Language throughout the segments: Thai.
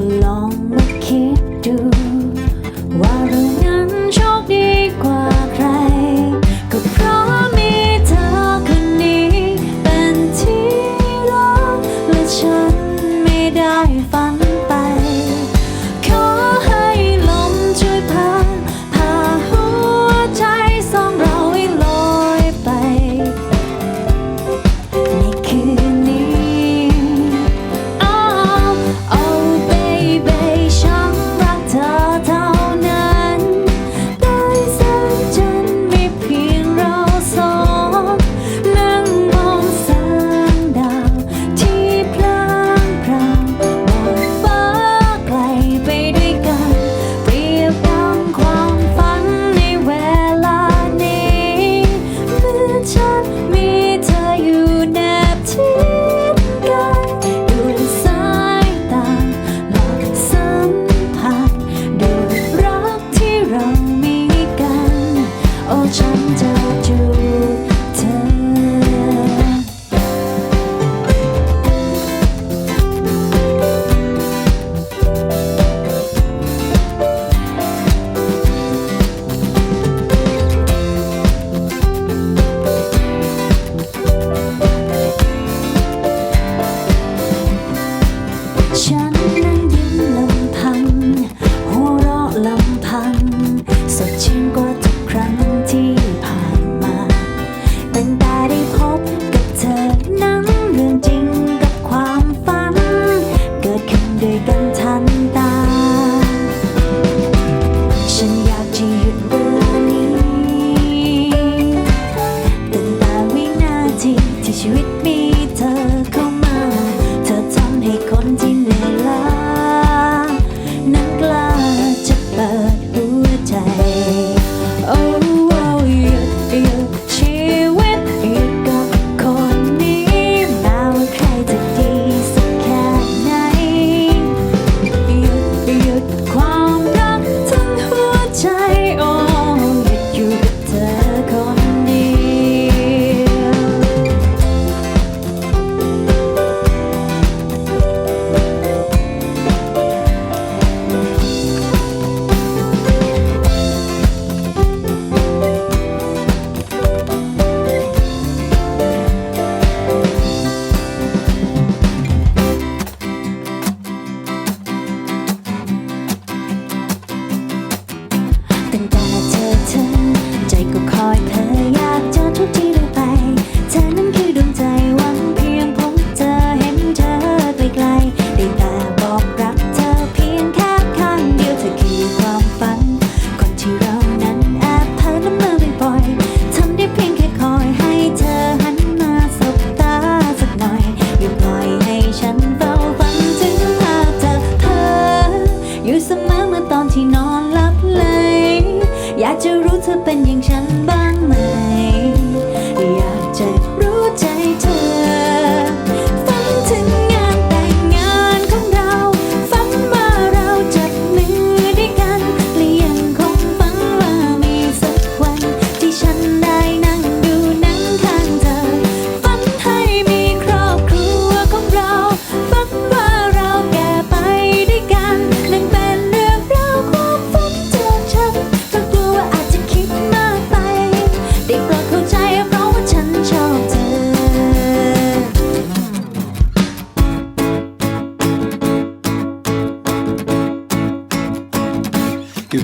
long we can't do.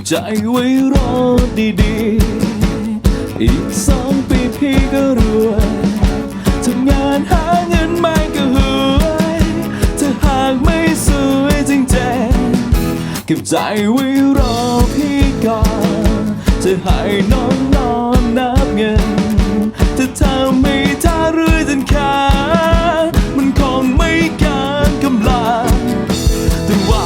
ใจไว้รอดีๆ อีกสองปีพี่ก็รวยทำงานหาเงินไม่ก็หวยถ้าหากไม่สวยจริงๆเก็บใจไว้รอพี่ก่อนจะให้น้องนอนนับเงินถ้าเธไม่ท่าเรือจนขามันคงไม่การกำลังแต่ว่า